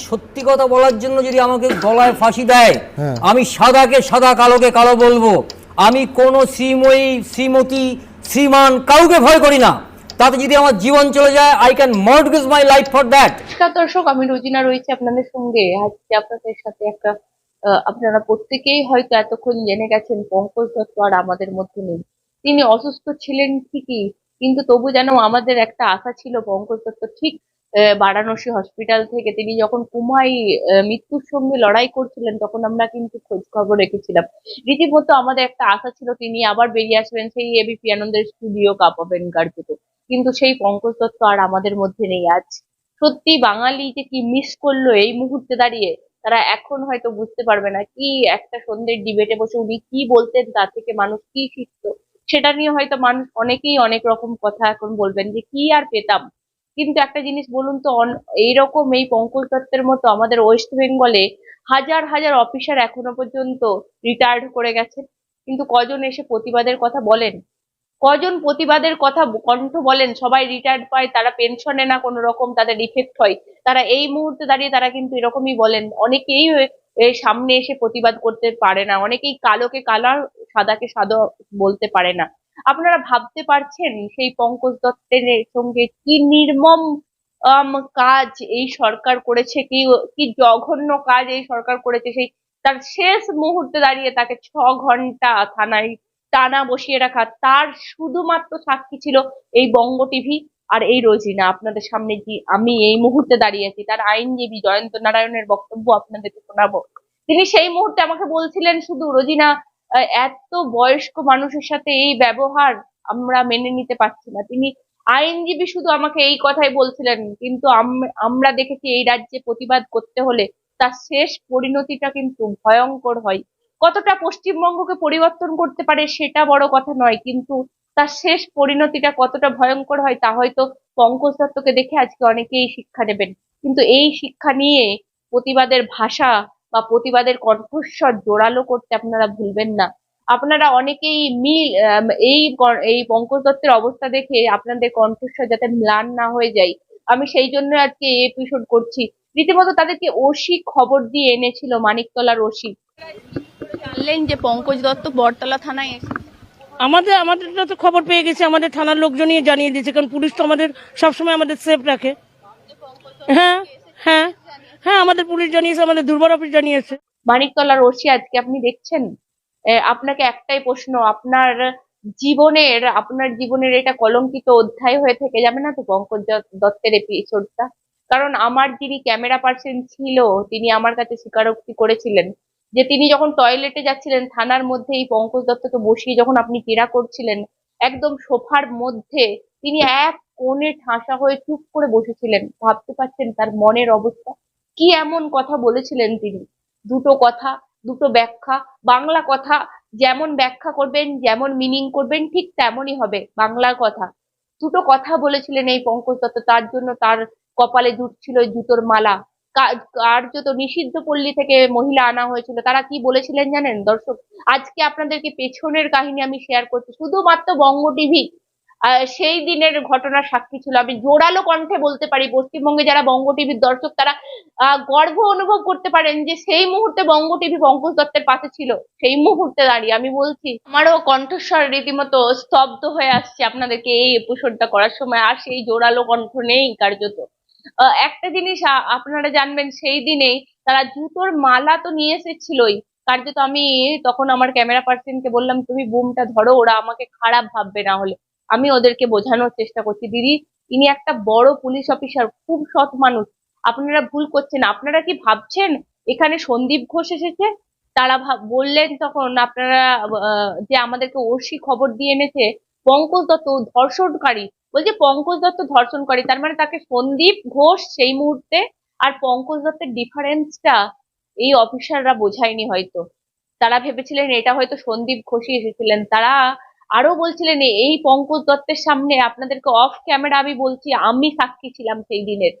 সত্যি কথা বলার জন্য যদি আমাকে গলায় ফাঁসি দেয় হ্যাঁ। আমি সাদাকে সাদা কালোকে কালো বলব। আমি কোনো শ্রীময়ী শ্রীমতী শ্রীমান কাউকে ভয় করি না। তাতে যদি আমার জীবন চলে যায় I can mortgage my life for that নমস্কার দর্শক আমি রোজিনা রয়েছি আপনাদের সঙ্গে। আজকে আপনাদের সাথে একটা আহ, আপনারা প্রত্যেকেই হয়তো এতক্ষণ জেনে গেছেন পঙ্কজ দত্ত আর আমাদের মধ্যে নেই। তিনি অসুস্থ ছিলেন ঠিকই কিন্তু তবু যেন আমাদের একটা আশা ছিল পঙ্কজ দত্ত ঠিক বারাণসী হসপিটাল থেকে তিনি যখন কুমাই মৃত্যুর সঙ্গে লড়াই করছিলেন, তখন আমরা কিন্তু খোঁজ খবর রেখেছিলাম। রীতিমতো আমাদের একটা আশা ছিল, তিনি আবার বেরিয়ে আসবেন সেই এবিপি আনন্দের স্টুডিও কাঁপাবেন কার্যত কিন্তু সেই পঙ্কজ দত্ত আর আমাদের মধ্যে নেই আজ। সত্যি বাঙালি যে কি মিস করল এই মুহূর্তে দাঁড়িয়ে, তারা এখন হয়তো বুঝতে পারবে না কি একটা সন্ধ্যের ডিবেটে বসে উনি কি বলতেন, তার থেকে মানুষ কি শিখতো। সেটা নিয়ে হয়তো মানুষ অনেকেই অনেক রকম কথা এখন বলবেন যে কি আর পেতাম। কিন্তু একটা জিনিস বলুন তো এইরকম এই পঙ্কজ দত্তের মতো আমাদের ওয়েস্ট বেঙ্গলে হাজার হাজার অফিসার এখনও পর্যন্ত রিটায়ার্ড করে গেছেন। কিন্তু কজন এসে প্রতিবাদের কথা বলেন? কজন প্রতিবাদের কথা কণ্ঠ বলেন? সবাই রিটায়ার্ড পায়, তারা পেনশনে না কোনো রকম তাদের ইফেক্ট হয়। তারা এই মুহূর্তে দাঁড়িয়ে তারা কিন্তু এরকমই বলেন। অনেকেই সামনে এসে প্রতিবাদ করতে পারে না, অনেকেই কালোকে কালার, সাদাকে সাদা বলতে পারে না। আপনারা ভাবতে পারছেন সেই পঙ্কজ দত্তের সঙ্গে কি নির্মম কাজ এই সরকার করেছে, কি কি জঘন্য কাজ এই সরকার করেছে, সেই তার শেষ মুহূর্তে দাঁড়িয়ে তাকে ছ ঘণ্টা থানায় টানা বসিয়ে রাখা, তার শুধুমাত্র সাক্ষী ছিল এই বঙ্গ টিভি আর এই রোজিনা। আপনাদের সামনে যে আমি এই মুহূর্তে দাঁড়িয়ে আছি? তার আইনজীবী জয়ন্ত নারায়ণের বক্তব্য আপনাদেরকে শোনাবো। তিনি সেই মুহূর্তে আমাকে বলছিলেন, শুধু রোজিনা এত বয়স্ক মানুষের সাথে এই ব্যবহার আমরা মেনে নিতে পারছি না। তিনি আইনজীবী শুধু আমাকে এই কথাই বলছিলেন, কিন্তু আম- আমরা দেখেছি এই রাজ্যে প্রতিবাদ করতে হলে তার শেষ পরিণতিটা কিন্তু ভয়ঙ্কর হয়। কতটা পশ্চিমবঙ্গকে পরিবর্তন করতে পারে সেটা বড় কথা নয়, কিন্তু তার শেষ পরিণতিটা কতটা ভয়ঙ্কর হয় তা হয়তো পঙ্কজ দত্তকে দেখে আজকে অনেকেই শিক্ষা নেবেন। কিন্তু এই শিক্ষা নিয়ে প্রতিবাদের ভাষা বা প্রতিবাদের কণ্ঠস্বর জোরালো করতে আপনারা ভুলবেন না। আপনারা অনেকেই মিল এই এই পঙ্কজ দত্তের অবস্থা দেখে আপনাদের কণ্ঠস্বর যাতে ম্লান না হয়ে যায়। আমি সেই জন্য আজকে এই এপিসোড করছি। রীতিমতো তাদেরকে ওসি খবর দিয়ে এনেছিল মানিকতলার ওসি। জানলেন যে পঙ্কজ দত্ত বটতলা থানায় এসে আমাদের আমাদের তো খবর পেয়ে গেছে আমাদের থানার লোকজনই জানিয়ে দিয়েছে কারণ পুলিশ তো আমাদের সবসময় আমাদের সেফ রাখে। হ্যাঁ হ্যাঁ। হ্যাঁ আমাদের পুলিশ জানিয়েছে, আমাদের দুর্বার অফিস জানিয়েছে। মানিকতলার ওসি আজকে আপনি দেখছেন? আপনাকে একটাই প্রশ্ন, আপনার জীবনের আপনার জীবনের এটা কলঙ্কিত অধ্যায় হয়ে থেকে যাবে না তো পঙ্কজ দত্ত- দত্তের এপিসোডটা কারণ আমার যিনি ক্যামেরা পার্সন ছিল, তিনি আমার কাছে স্বীকারোক্তি করেছিলেন যে তিনি যখন টয়লেটে যাচ্ছিলেন, থানার মধ্যে এই পঙ্কজ দত্তকে বসিয়ে যখন আপনি জেরা করছিলেন, একদম সোফার মধ্যে তিনি এক কোণে ঠাসা হয়ে চুপ করে বসেছিলেন। ভাবতে পারছেন তার মনের অবস্থা? কি এমন কথা বলেছিলেন তিনি? দুটো কথা, দুটো ব্যাখ্যা, বাংলা কথা যেমন ব্যাখ্যা করবেন, যেমন মিনিং করবেন, ঠিক তেমনই হবে বাংলার কথা। দুটো কথা বলেছিলেন এই পঙ্কজ দত্ত, তার জন্য তার কপালে জুটছিল জুতোর মালা। কার্যত নিষিদ্ধ পল্লী থেকে মহিলা আনা হয়েছিল। তারা কি বলেছিলেন জানেন দর্শক? আজকে আপনাদেরকে পেছনের কাহিনী আমি শেয়ার করছি। শুধুমাত্র বঙ্গ টিভি সেই দিনের ঘটনার সাক্ষী ছিল। আমি জোরালো কণ্ঠে বলতে পারি, পশ্চিমবঙ্গে যারা বঙ্গ টিভির দর্শক, তারা গর্ব অনুভব করতে পারেন যে সেই মুহূর্তে বঙ্গ টিভি পঙ্কজ দত্তের পাশে ছিল। সেই মুহূর্তে দাঁড়িয়ে আমি বলছি, আমারও কণ্ঠস্বর রীতিমতো স্তব্ধ হয়ে আসছে আপনাদেরকে এই এপিসোডটা করার সময়। আর সেই জোরালো কণ্ঠ নেই কার্যত। একটা জিনিস আপনারা জানবেন, সেই দিনেই তারা জুতোর মালা তো নিয়ে এসেছিলই। কার্যত আমি তখন আমার ক্যামেরা পার্সনকে বললাম, তুমি বুমটা ধরো, ওরা আমাকে খারাপ ভাববে না হলে। আমি ওদেরকে বোঝানোর চেষ্টা করছি। দিদি, ইনি একটা বড় পুলিশ অফিসার খুব সৎ মানুষ। আপনারা ভুল করছেন। আপনারা কি ভাবছেন? এখানে সন্দীপ ঘোষ এসেছে। তারা বললেন তখন আপনারা যে আমাদেরকে ওসি খবর দিয়ে এনেছে, পঙ্কজ দত্ত ধর্ষণকারী। বলছে, পঙ্কজ দত্ত ধর্ষণকারী, তার মানে তাকে সন্দীপ ঘোষ সেই মুহূর্তে আর পঙ্কজ দত্তের ডিফারেন্সটা এই অফিসাররা বোঝায়নি হয়তো। তারা ভেবেছিলেন এটা হয়তো সন্দীপ ঘোষই এসেছিলেন। তারা আরও বলছিলেন এই পঙ্কজ দত্তের সামনে আপনাদেরকে অফ ক্যামেরা আমি বলছি, আমি সাক্ষী ছিলাম সেই দিনের।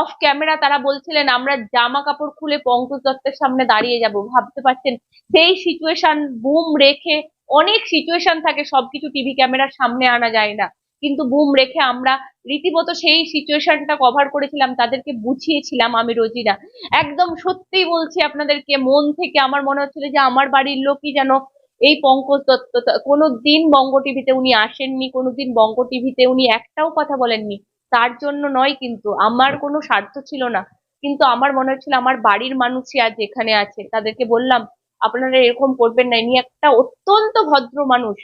অফ ক্যামেরা তারা বলছিলেন, আমরা জামা কাপড় খুলে পঙ্কজ দত্তের সামনে দাঁড়িয়ে যাব। ভাবতে পারছেন, সেই সিচুয়েশন বুম রেখে অনেক সিচুয়েশন থাকে, সবকিছু টিভি ক্যামেরার সামনে আনা যায় না। কিন্তু বুম রেখে আমরা রীতিমতো সেই সিচুয়েশনটা কভার করেছিলাম, তাদেরকে বুঝিয়েছিলাম আমি রোজিরা। একদম সত্যিই বলছি আপনাদেরকে, মন থেকে আমার মনে হচ্ছিল যে আমার বাড়ির লোকই যেন এই পঙ্কজ দত্ত কোনো দিন বঙ্গ টিভিতে উনি আসেননি, কোনোদিন বঙ্গ টিভিতে উনি একটাও কথা বলেননি। তার জন্য নয় কিন্তু, আমার কোনো স্বার্থ ছিল না। কিন্তু আমার মনে হচ্ছিল আমার বাড়ির মানুষই আজ এখানে আছে। তাদেরকে বললাম, আপনারা এরকম করবেন না, ইনি একটা অত্যন্ত ভদ্র মানুষ।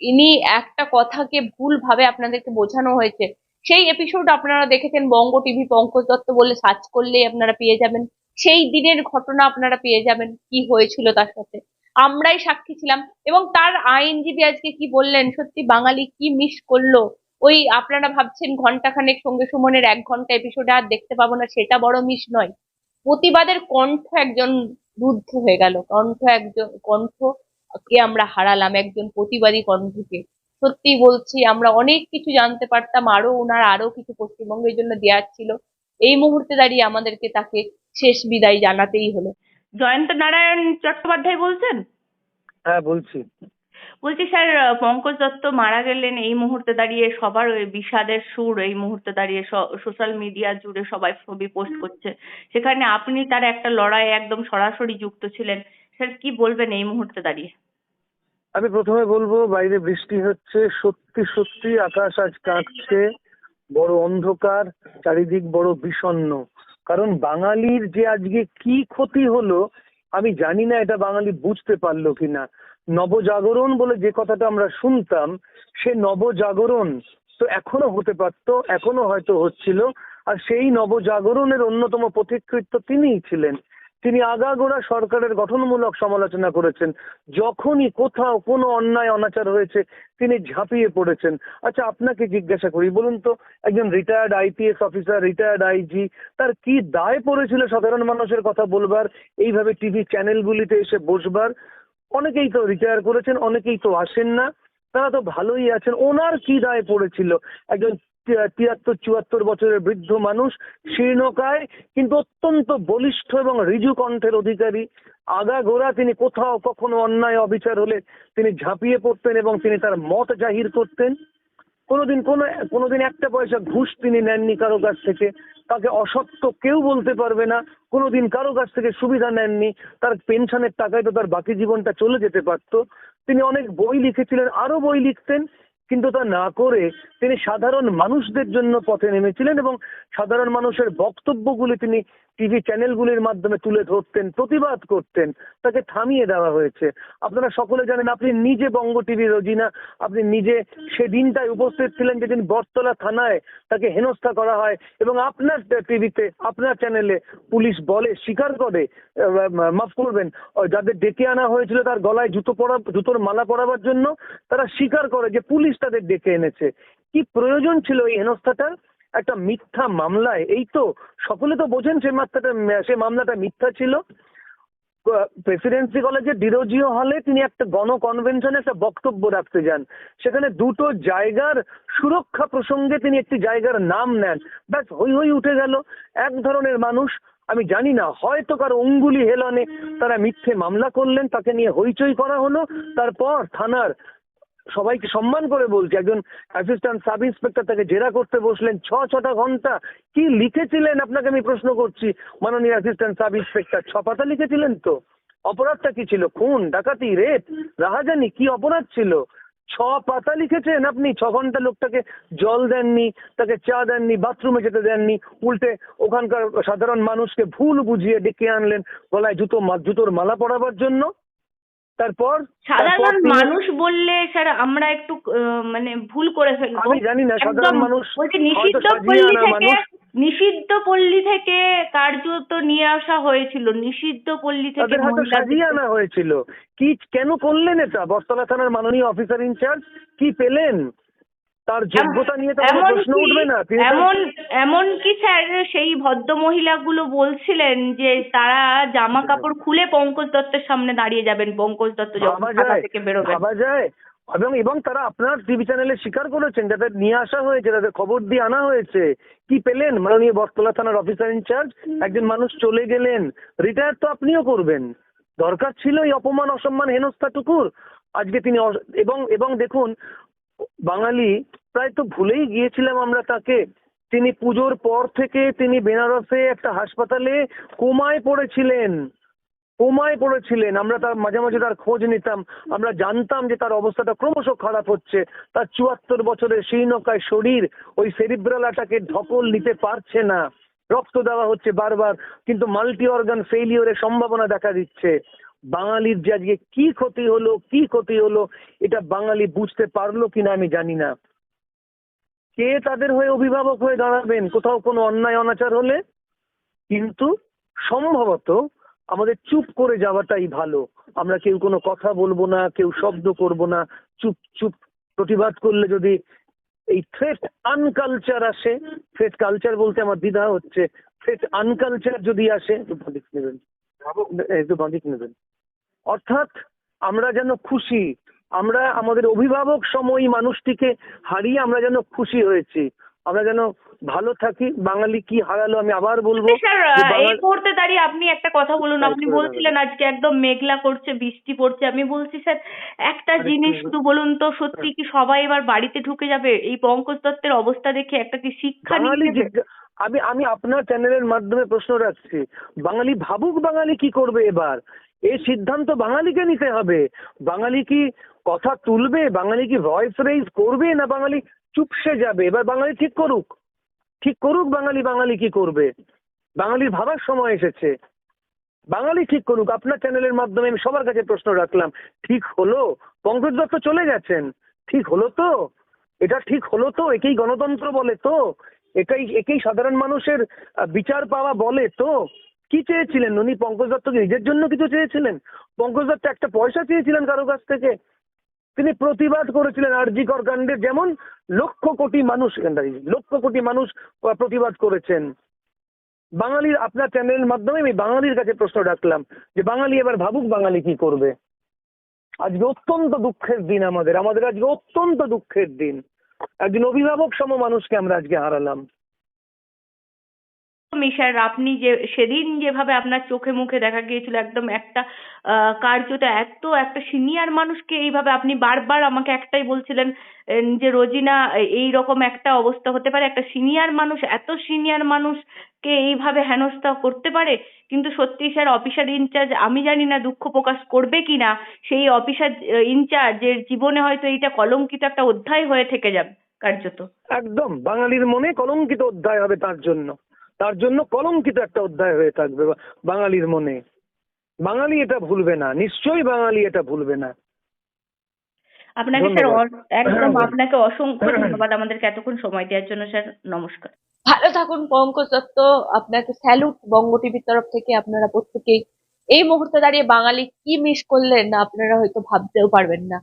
ইনি একটা কথাকে ভুল ভাবে আপনাদেরকে বোঝানো হয়েছে। সেই এপিসোড আপনারা দেখেছেন বঙ্গ টিভি পঙ্কজ দত্ত বলে সার্চ করলেই আপনারা পেয়ে যাবেন। সেই দিনের ঘটনা আপনারা পেয়ে যাবেন, কি হয়েছিল তার সাথে? আমরাই সাক্ষী ছিলাম। এবং তার আইনজীবী আজকে কি বললেন, সত্যি বাঙালি কি মিস করল? ওই আপনারা ভাবছেন ঘন্টাখানেক সঙ্গে সুমনের এক ঘণ্টা এপিসোডে আর দেখতে পাবো না, সেটা বড় মিস নয়। প্রতিবাদের কণ্ঠ একজন রুদ্ধ হয়ে গেল। কণ্ঠ একজন, কণ্ঠ কে আমরা হারালাম একজন প্রতিবাদী কণ্ঠকে। সত্যি বলছি, আমরা অনেক কিছু জানতে পারতাম, আরও ওনার আরও কিছু পশ্চিমবঙ্গের জন্য দেওয়ার ছিল। এই মুহূর্তে দাঁড়িয়ে আমাদেরকে তাকে শেষ বিদায় জানাতেই হলো। জয়ন্ত নারায়ণ চট্টোপাধ্যায় বলছেন? হ্যাঁ বলছি। বলছি স্যার পঙ্কজ দত্ত মারা গেলেন এই মুহূর্তে দাঁড়িয়ে সবার ওই বিষাদের সুর এই মুহূর্তে দাঁড়িয়ে সোশ্যাল মিডিয়া জুড়ে সবাই ছবি পোস্ট করছে। সেখানে আপনি তার একটা লড়াই একদম সরাসরি যুক্ত ছিলেন। স্যার কি বলবেন এই মুহূর্তে দাঁড়িয়ে? আমি প্রথমে বলব বাইরে বৃষ্টি হচ্ছে সত্যি সত্যি আকাশ আজ কাঁপছে বড় অন্ধকার চারিদিক বড় বিষণ্ণ। কারণ বাঙালির যে আজকে কি ক্ষতি হলো, আমি জানি না এটা বাঙালি বুঝতে পারল কিনা। নবজাগরণ বলে যে কথাটা আমরা শুনতাম, সে নবজাগরণ তো এখনও হতে পারত, এখনও হয়তো হচ্ছিল, আর সেই নবজাগরণের অন্যতম পথিকৃত্য তিনিই ছিলেন। তিনি আগাগোড়া সরকারের গঠনমূলক সমালোচনা করেছেন। যখনই কোথাও কোনো অন্যায়, অনাচার হয়েছে, তিনি ঝাঁপিয়ে পড়েছেন। আচ্ছা আপনাকে জিজ্ঞাসা করি, বলুন তো, একজন retired IPS officer retired IG তার কি দায় পড়েছিল সাধারণ মানুষের কথা বলবার? এইভাবে টিভি চ্যানেলগুলিতে এসে বসবার? অনেকেই তো রিটায়ার করেছেন, অনেকেই তো আসেন না। তারা তো ভালোই আছেন। ওনার কি দায় পড়েছিল? একজন তিয়াত্তর চুয়াত্তর বছরের বৃদ্ধ মানুষ শীর্ণকায় কিন্তু অত্যন্ত বলিষ্ঠ এবং ঋজু কণ্ঠের অধিকারী। আগাগোড়া তিনি কোথাও কখনো অন্যায়, অবিচার হলে তিনি ঝাঁপিয়ে পড়তেন এবং তিনি তার মত জাহির করতেন। কোনোদিন কোনো, কোনোদিন একটা পয়সা ঘুষ তিনি নেননি কারও কাছ থেকে। তাকে অসত্য কেউ বলতে পারবে না। কোনোদিন কারও কাছ থেকে সুবিধা নেননি। তার পেনশনের টাকায় তো তার বাকি জীবনটা চলে যেতে পারতো। তিনি অনেক বই লিখেছিলেন আরও বই লিখতেন। কিন্তু তা না করে তিনি সাধারণ মানুষদের জন্য পথে নেমেছিলেন এবং সাধারণ মানুষের বক্তব্যগুলি তিনি টিভি চ্যানেলগুলির মাধ্যমে তুলে ধরতেন, প্রতিবাদ করতেন, তাকে থামিয়ে দেওয়া হয়েছে। আপনারা সকলে জানেন, আপনি নিজে বঙ্গ টিভি রোজিনা আপনি নিজে সেদিনটায় উপস্থিত ছিলেন যেদিন বটতলা থানায় তাকে হেনস্থা করা হয় এবং আপনার টিভিতে, আপনার চ্যানেলে পুলিশ বলে, স্বীকার করে মাফ করবেন যাদের ডেকে আনা হয়েছিল তার গলায় জুতো পরা, জুতোর মালা পরাবার জন্য, তারা স্বীকার করে যে পুলিশ তাদের ডেকে এনেছে। কি প্রয়োজন ছিল এই হেনস্থাটার? একটা মিথ্যা মামলায়, এই তো সকলে তো বোঝেন সে মাত্রাটা, সে মামলাটা মিথ্যা ছিল। প্রেসিডেন্সি কলেজের ডিরোজিও হলে তিনি একটা গণ কনভেনশনে একটা বক্তব্য রাখতে যান। সেখানে দুটো জায়গার সুরক্ষা প্রসঙ্গে তিনি একটি জায়গার নাম নেন। ব্যাস হই হই উঠে গেল। এক ধরনের মানুষ, আমি জানি না, হয়তো কারও অঙ্গুলি হেলনে তারা মিথ্যে মামলা করলেন, তাকে নিয়ে হইচই করা হলো। তারপর থানার সবাইকে সম্মান করে বলছি। একজন অ্যাসিস্ট্যান্ট সাব ইন্সপেক্টর তাকে জেরা করতে বসলেন ছ, ছটা ঘণ্টা। কি লিখেছিলেন? আপনাকে আমি প্রশ্ন করছি। মাননীয় অ্যাসিস্ট্যান্ট সাব ইন্সপেক্টর ছ পাতা লিখেছিলেন তো? অপরাধটা কি ছিল? খুন, ডাকাতি রেপ রাহাজানি, কি অপরাধ ছিল? ছ পাতা লিখেছেন আপনি? ছ ঘণ্টা লোকটাকে জল দেননি, তাকে চা দেননি, বাথরুমে যেতে দেননি, উল্টে ওখানকার সাধারণ মানুষকে ভুল বুঝিয়ে ডেকে আনলেন, গলায় জুতো জুতোর মালা পরাবার জন্য? তারপর সাধারণ মানুষ বললে স্যার আমরা একটু মানে ভুল করে ফেলব। আমি জানি না সাধারণ মানুষ বলছি নিষিদ্ধ পল্লী থেকে নিষিদ্ধ পল্লী থেকে কার্যত নিয়ে আসা হয়েছিল। নিষিদ্ধ পল্লী থেকে তাদের হয়তো সাজিয়ে আনা হয়েছিল। কি কেন করলেন এটা? বটতলা থানার মাননীয় অফিসার ইনচার্জ কি পেলেন? তার যোগ্যতা নিয়ে তো কোনো এমন প্রশ্ন উঠবে না এমন এমন কি স্যার সেই ভদ্র মহিলাগুলো বলছিলেন যে তারা জামা কাপড় খুলে পঙ্কজ দত্তের সামনে দাঁড়িয়ে যাবেন পঙ্কজ দত্ত যখন ঢাকা থেকে বেরোবেন? ভাবা যায়। এবং এবং তারা আপনার টিভি চ্যানেলে স্বীকার করেছেন যাদের নিয়ে আসা হয়েছে তাদের খবর দিয়ে আনা হয়েছে। কি পেলেন? মাননীয় বটতলা থানার অফিসার ইনচার্জ একজন মানুষ চলে গেলেন। রিটায়ার তো আপনিও করবেন। দরকার ছিল এই অপমান অসম্মান হেনস্থাটুকুর। আজকে তিনি এবং এবং দেখুন বাঙালি প্রায় তো ভুলেই গিয়েছিলাম আমরা তাকে। তিনি পুজোর পর থেকে তিনি বেনারসে একটা হাসপাতালে কোমায় পড়েছিলেন। কোমায় পড়েছিলেন। আমরা তার মাঝে মাঝে তার খোঁজ নিতাম। আমরা জানতাম যে তার অবস্থাটা ক্রমশ খারাপ হচ্ছে। তার চুয়াত্তর বছরের শীর্ণকায় শরীর ওই সেরিব্রাল অ্যাটাকের ধকল নিতে পারছে না। রক্ত দেওয়া হচ্ছে বারবার। কিন্তু মাল্টি অর্গান ফেলিওরের সম্ভাবনা দেখা দিচ্ছে। বাঙালির যে আজকে কি ক্ষতি হলো কি ক্ষতি হলো এটা বাঙালি বুঝতে পারল কিনা আমি জানি না। কে তাদের হয়ে অভিভাবক হয়ে দাঁড়াবেন কোথাও কোনো অন্যায় অনাচার হলে? কিন্তু সম্ভবত আমাদের চুপ করে যাওয়াটাই ভালো। আমরা কেউ কোনো কথা বলব না কেউ শব্দ করব না। চুপ চুপ প্রতিবাদ করলে যদি এই থ্রেট আনকালচার আসে থ্রেট কালচার বলতে আমার দ্বিধা হচ্ছে। থ্রেট আনকালচার যদি আসে একটু বাঁদিক নেবেন। একটু বাঁদিক নেবেন। অর্থাৎ আমরা যেন খুশি আমরা আমাদের অভিভাবক সময় মানুষটিকে হারিয়ে আমরা যেন খুশি হয়েছি। আমরা যেন ভালো থাকি। বাঙালি কি হারালো আমি আবার বলব এই মুহূর্তে দাঁড়িয়ে আপনি একটা কথা বলুন। আপনি বলছিলেন আজকে একদম মেঘলা করছে বৃষ্টি পড়ছে। আমি বলছি স্যার একটা জিনিস শুধু বলুন তো সত্যি কি সবাই এবার বাড়িতে ঢুকে যাবে? এই পঙ্কজ দত্তের অবস্থা দেখে একটা কি শিক্ষা আমি আমি আপনার চ্যানেলের মাধ্যমে প্রশ্ন রাখছি। বাঙালি ভাবুক বাঙালি কি করবে এবার? এই সিদ্ধান্ত বাঙালিকে নিতে হবে। বাঙালি কি কথা তুলবে? বাঙালি কি ভয়েস রেইজ করবে না বাঙালি চুপসে যাবে? এবার বাঙালি ঠিক করুক। ঠিক করুক বাঙালি বাঙালি কি করবে? বাঙালির ভাবার সময় এসেছে। বাঙালি ঠিক করুক। আপনার চ্যানেলের মাধ্যমে আমি সবার কাছে প্রশ্ন রাখলাম, ঠিক হলো? পঙ্কজ দত্ত চলে গেছেন। ঠিক হলো তো? এটা ঠিক হলো তো? একেই গণতন্ত্র বলে তো? এটাই, একেই সাধারণ মানুষের বিচার পাওয়া বলে তো? কি চেয়েছিলেন? উনি পঙ্কজ দত্তকে নিজের জন্য কিছু চেয়েছিলেন? পঙ্কজ দত্ত একটা পয়সা চেয়েছিলেন কারও কাছ থেকে। তিনি প্রতিবাদ করেছিলেন আরজিকর কাণ্ডে, যেমন লক্ষ কোটি মানুষ লক্ষ কোটি মানুষ প্রতিবাদ করেছেন। বাঙালির আপনার চ্যানেলের মাধ্যমে আমি বাঙালির কাছে প্রশ্ন রাখলাম যে বাঙালি এবার ভাবুক বাঙালি কি করবে? আজকে অত্যন্ত দুঃখের দিন আমাদের আমাদের আজকে অত্যন্ত দুঃখের দিন। একজন অভিভাবক সম মানুষকে আমরা আজকে হারালাম। মিশার আপনি যে সেদিন যেভাবে আপনার চোখে মুখে দেখা গিয়েছিল একদম একটা আহ, কার্যত এত একটা সিনিয়র মানুষকে এইভাবে আপনি বারবার আমাকে একটাই বলছিলেন যে রোজিনা এই রকম একটা অবস্থা হতে পারে একটা সিনিয়র মানুষ এত সিনিয়র মানুষকে এইভাবে হেনস্থা করতে পারে? কিন্তু সত্যি স্যার অফিসার ইনচার্জ আমি জানি না দুঃখ প্রকাশ করবে কিনা সেই অফিসার ইনচার্জের জীবনে হয়তো এইটা কলঙ্কিত একটা অধ্যায় হয়ে থেকে যাবে কার্যত। একদম বাঙালির মনে কলঙ্কিত অধ্যায় হবে তার জন্য। তার জন্য কলঙ্কিত একটা অধ্যায় হয়ে থাকবে বাঙালির মনে। বাঙালি এটা ভুলবে না নিশ্চয়ই বাঙালি এটা ভুলবে না। আপনাকে স্যার একদম আপনাকে অসংখ্য ধন্যবাদ আমাদেরকে এতক্ষণ সময় দেওয়ার জন্য স্যার। নমস্কার। ভালো থাকুন পঙ্কজ দত্ত। আপনাকে স্যালুট বঙ্গ টিভির তরফ থেকে আপনারা প্রত্যেকেই এই মুহূর্তে দাঁড়িয়ে বাঙালি কি মিস করলেন আপনারা হয়তো ভাবতেও পারবেন না।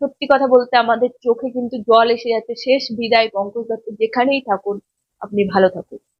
সত্যি কথা বলতে আমাদের চোখে কিন্তু জল এসে যাচ্ছে। শেষ বিদায় পঙ্কজ দত্ত যেখানেই থাকুন আপনি ভালো থাকুন।